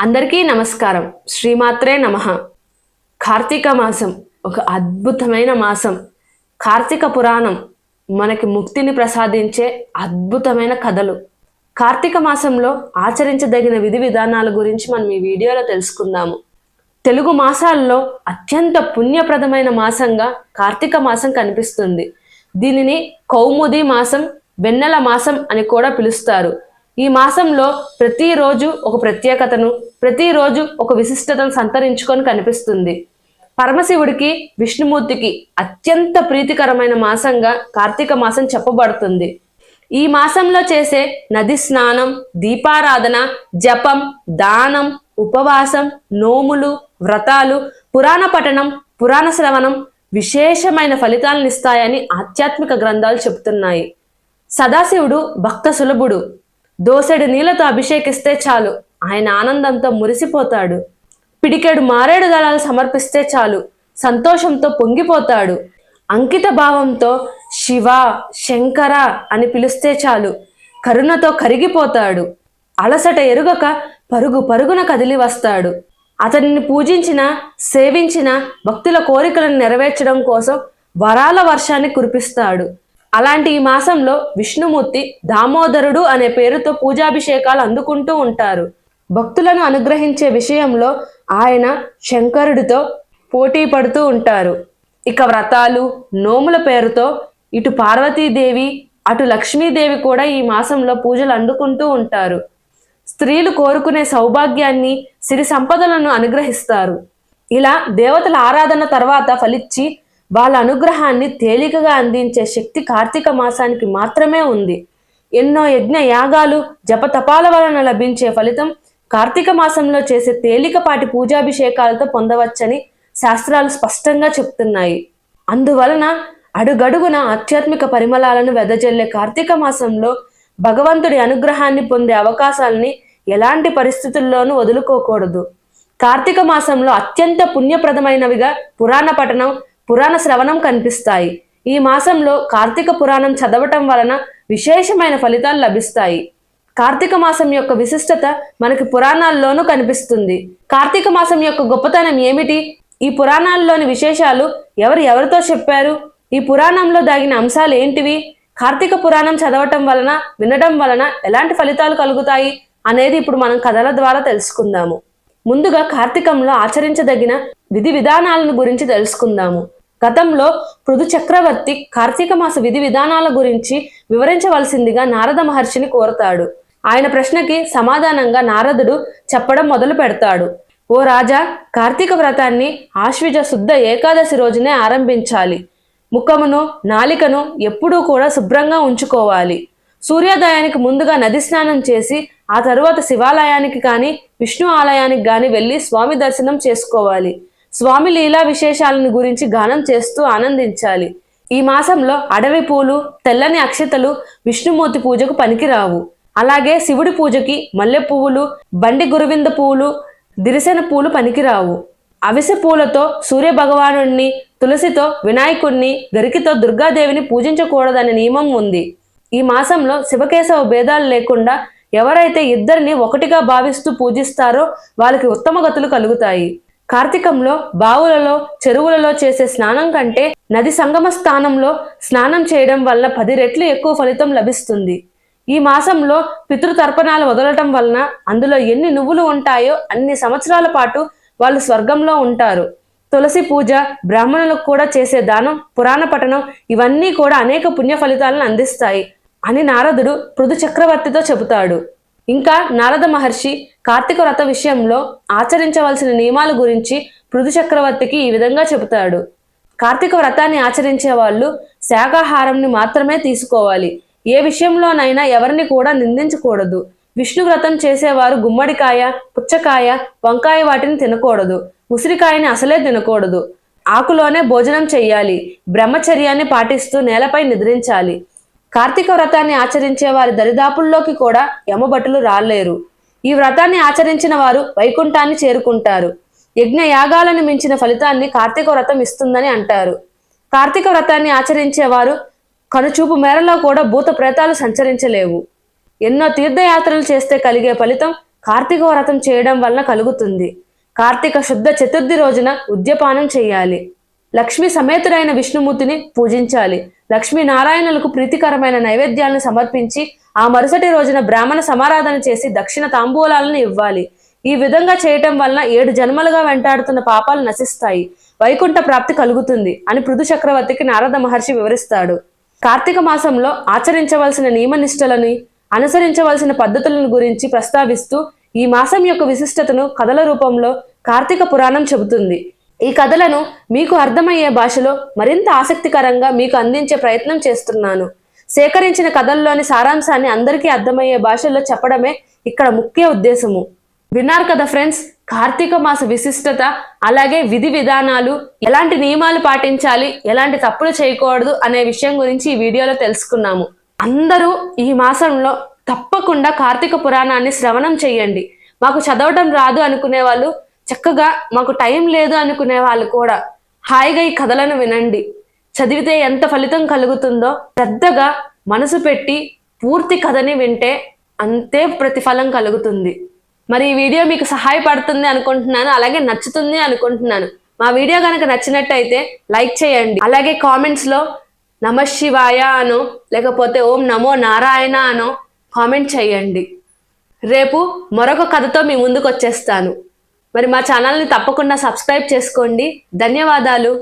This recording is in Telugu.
అందరికీ నమస్కారం. శ్రీమాత్రే నమ. కార్తీక మాసం ఒక అద్భుతమైన మాసం. కార్తీక పురాణం మనకి ముక్తిని ప్రసాదించే అద్భుతమైన కథలు. కార్తీక మాసంలో ఆచరించదగిన విధి విధానాల గురించి మనం ఈ వీడియోలో తెలుసుకుందాము. తెలుగు మాసాల్లో అత్యంత పుణ్యప్రదమైన మాసంగా కార్తీక మాసం కనిపిస్తుంది. దీనిని కౌముది మాసం వెన్నెల మాసం అని కూడా పిలుస్తారు. ఈ మాసంలో ప్రతిరోజు ఒక ప్రత్యేకతను ప్రతిరోజు ఒక విశిష్టతను సంతరించుకొని కనిపిస్తుంది. పరమశివుడికి విష్ణుమూర్తికి అత్యంత ప్రీతికరమైన మాసంగా కార్తీక మాసం చెప్పబడుతుంది. ఈ మాసంలో చేసే నది స్నానం దీపారాధన జపం దానం ఉపవాసం నోములు వ్రతాలు పురాణ పఠనం పురాణ శ్రవణం విశేషమైన ఫలితాలను ఇస్తాయని ఆధ్యాత్మిక గ్రంథాలు చెబుతున్నాయి. సదాశివుడు భక్త సులభుడు. దోసెడు నీళ్ళతో అభిషేకిస్తే చాలు. ఆయన ఆనందంతో మురిసిపోతాడు. పిడికెడు మారేడు దళాలు సమర్పిస్తే చాలు. సంతోషంతో పొంగిపోతాడు. అంకిత భావంతో శివ శంకర అని పిలిస్తే చాలు. కరుణతో కరిగిపోతాడు. అలసట ఎరుగక పరుగు పరుగున కదిలి వస్తాడు. అతనిని పూజించిన సేవించిన భక్తుల కోరికలను నెరవేర్చడం కోసం వరాల వర్షాన్ని కురిపిస్తాడు. అలాంటి ఈ మాసంలో విష్ణుమూర్తి దామోదరుడు అనే పేరుతో పూజాభిషేకాలు అందుకుంటూ ఉంటారు. భక్తులను అనుగ్రహించే విషయంలో ఆయన శంకరుడితో పోటీ పడుతూ ఉంటారు. ఇక వ్రతాలు నోముల పేరుతో ఇటు పార్వతీదేవి అటు లక్ష్మీదేవి కూడా ఈ మాసంలో పూజలు అందుకుంటూ ఉంటారు. స్త్రీలు కోరుకునే సౌభాగ్యాన్ని సిరి సంపదలను అనుగ్రహిస్తారు. ఇలా దేవతల ఆరాధన తర్వాత ఫలిచ్చి వాళ్ళ అనుగ్రహాన్ని తేలికగా అందించే శక్తి కార్తీక మాసానికి మాత్రమే ఉంది. ఎన్నో యజ్ఞ యాగాలు జపతపాల వలన లభించే ఫలితం కార్తీక మాసంలో చేసే తేలికపాటి పూజాభిషేకాలతో పొందవచ్చని శాస్త్రాలు స్పష్టంగా చెప్తున్నాయి. అందువలన అడుగడుగున ఆధ్యాత్మిక పరిమళాలను వెదజల్లే కార్తీక మాసంలో భగవంతుడి అనుగ్రహాన్ని పొందే అవకాశాలని ఎలాంటి పరిస్థితుల్లోనూ వదులుకోకూడదు. కార్తీక మాసంలో అత్యంత పుణ్యప్రదమైనవిగా పురాణ పఠనం పురాణ శ్రవణం కనిపిస్తాయి. ఈ మాసంలో కార్తీక పురాణం చదవటం వలన విశేషమైన ఫలితాలు లభిస్తాయి. కార్తీక మాసం యొక్క విశిష్టత మనకి పురాణాల్లోనూ కనిపిస్తుంది. కార్తీక మాసం యొక్క గొప్పతనం ఏమిటి? ఈ పురాణాల్లోని విశేషాలు ఎవరు ఎవరితో చెప్పారు? ఈ పురాణంలో దాగిన అంశాలు ఏంటివి? కార్తీక పురాణం చదవటం వలన వినడం వలన ఎలాంటి ఫలితాలు కలుగుతాయి అనేది ఇప్పుడు మనం కథల ద్వారా తెలుసుకుందాము. ముందుగా కార్తీకంలో ఆచరించదగిన విధి విధానాలను గురించి తెలుసుకుందాము. గతంలో పృథు చక్రవర్తి కార్తీక మాస విధి విధానాల గురించి వివరించవలసిందిగా నారద మహర్షిని కోరతాడు. ఆయన ప్రశ్నకి సమాధానంగా నారదుడు చెప్పడం మొదలు పెడతాడు. ఓ రాజా కార్తీక వ్రతాన్ని ఆశ్విజ శుద్ధ ఏకాదశి రోజునే ఆరంభించాలి. ముఖమును నాలికను ఎప్పుడూ కూడా శుభ్రంగా ఉంచుకోవాలి. సూర్యోదయానికి ముందుగా నది స్నానం చేసి ఆ తరువాత శివాలయానికి కానీ విష్ణు ఆలయానికి కానీ వెళ్ళి స్వామి దర్శనం చేసుకోవాలి. స్వామి లీలా విశేషాలను గురించి గానం చేస్తూ ఆనందించాలి. ఈ మాసంలో అడవి పూలు తెల్లని అక్షతలు విష్ణుమూర్తి పూజకు పనికిరావు. అలాగే శివుడి పూజకి మల్లె పువ్వులు బండి గురువింద పువ్వులు దిరిసెన పూలు పనికిరావు. అవిసె పూలతో సూర్య భగవానుణ్ణి తులసితో వినాయకుణ్ణి గరికితో దుర్గాదేవిని పూజించకూడదనే నియమం ఉంది. ఈ మాసంలో శివకేశవ భేదాలు లేకుండా ఎవరైతే ఇద్దరిని ఒకటిగా భావిస్తూ పూజిస్తారో వాళ్ళకి ఉత్తమ గతులు కలుగుతాయి. కార్తీకంలో బావులలో చెరువులలో చేసే స్నానం కంటే నది సంగమ స్థానంలో స్నానం చేయడం వల్ల పది రెట్లు ఎక్కువ ఫలితం లభిస్తుంది. ఈ మాసంలో పితృతర్పణాలు వదలటం వలన అందులో ఎన్ని నువ్వులు ఉంటాయో అన్ని సంవత్సరాల పాటు వాళ్ళు స్వర్గంలో ఉంటారు. తులసి పూజ బ్రాహ్మణులకు కూడా చేసే దానం పురాణ పఠనం ఇవన్నీ కూడా అనేక పుణ్య ఫలితాలను అందిస్తాయి అని నారదుడు పృథు చక్రవర్తితో చెబుతాడు. ఇంకా నారద మహర్షి కార్తీక వ్రత విషయంలో ఆచరించవలసిన నియమాల గురించి పృథు చక్రవర్తికి ఈ విధంగా చెబుతాడు. కార్తీక వ్రతాన్ని ఆచరించే వాళ్ళు శాకాహారంని మాత్రమే తీసుకోవాలి. ఏ విషయంలోనైనా ఎవరిని కూడా నిందించకూడదు. విష్ణు వ్రతం చేసేవారు గుమ్మడికాయ పుచ్చకాయ వంకాయ వాటిని తినకూడదు. ఉసిరికాయని అసలే తినకూడదు. ఆకులోనే భోజనం చెయ్యాలి. బ్రహ్మచర్యాన్ని పాటిస్తూ నేలపై నిద్రించాలి. కార్తీక వ్రతాన్ని ఆచరించే వారి దరిదాపుల్లోకి కూడా యమభటులు రాలేరు. ఈ వ్రతాన్ని ఆచరించిన వారు వైకుంఠాన్ని చేరుకుంటారు. యజ్ఞ యాగాలను మించిన ఫలితాన్ని కార్తీక వ్రతం ఇస్తుందని అంటారు. కార్తీక వ్రతాన్ని ఆచరించేవారు కనుచూపు మేరలో కూడా భూత ప్రేతాలు సంచరించలేవు. ఎన్నో తీర్థయాత్రలు చేస్తే కలిగే ఫలితం కార్తీక వ్రతం చేయడం వలన కలుగుతుంది. కార్తీక శుద్ధ చతుర్థి రోజున ఉద్యపానం చేయాలి. లక్ష్మి సమేతుడైన విష్ణుమూర్తిని పూజించాలి. లక్ష్మీ నారాయణులకు ప్రీతికరమైన నైవేద్యాలను సమర్పించి ఆ మరుసటి రోజున బ్రాహ్మణ సమారాధన చేసి దక్షిణ తాంబూలాలను ఇవ్వాలి. ఈ విధంగా చేయటం వలన ఏడు జన్మలుగా వెంటాడుతున్న పాపాలు నశిస్తాయి. వైకుంఠ ప్రాప్తి కలుగుతుంది అని పృథు చక్రవర్తికి నారద మహర్షి వివరిస్తాడు. కార్తీక మాసంలో ఆచరించవలసిన నియమనిష్టలని అనుసరించవలసిన పద్ధతులను గురించి ప్రస్తావిస్తూ ఈ మాసం యొక్క విశిష్టతను కథల రూపంలో కార్తీక పురాణం చెబుతుంది. ఈ కథలను మీకు అర్థమయ్యే భాషలో మరింత ఆసక్తికరంగా మీకు అందించే ప్రయత్నం చేస్తున్నాను. సేకరించిన కథల్లోని సారాంశాన్ని అందరికీ అర్థమయ్యే భాషలో చెప్పడమే ఇక్కడ ముఖ్య ఉద్దేశము. విన్నారు కదా ఫ్రెండ్స్ కార్తీక మాస విశిష్టత అలాగే విధి విధానాలు ఎలాంటి నియమాలు పాటించాలి ఎలాంటి తప్పులు చేయకూడదు అనే విషయం గురించి ఈ వీడియోలో తెలుసుకున్నాము. అందరూ ఈ మాసంలో తప్పకుండా కార్తీక పురాణాన్ని శ్రవణం చేయండి. మాకు చదవటం రాదు అనుకునే వాళ్ళు చక్కగా మాకు టైం లేదు అనుకునే వాళ్ళు కూడా హాయిగా ఈ కథలను వినండి. చదివితే ఎంత ఫలితం కలుగుతుందో పెద్దగా మనసు పెట్టి పూర్తి కథని వింటే అంతే ప్రతిఫలం కలుగుతుంది. మరి ఈ వీడియో మీకు సహాయపడుతుంది అనుకుంటున్నాను అలాగే నచ్చుతుంది అనుకుంటున్నాను. మా వీడియో కనుక నచ్చినట్టయితే లైక్ చేయండి. అలాగే కామెంట్స్లో నమ శివాయ అనో లేకపోతే ఓం నమో నారాయణ అనో కామెంట్ చేయండి. రేపు మరొక కథతో మీ ముందుకు వచ్చేస్తాను మరి మా ఛానల్ని తప్పకుండా సబ్స్క్రైబ్ చేసుకోండి. ధన్యవాదాలు.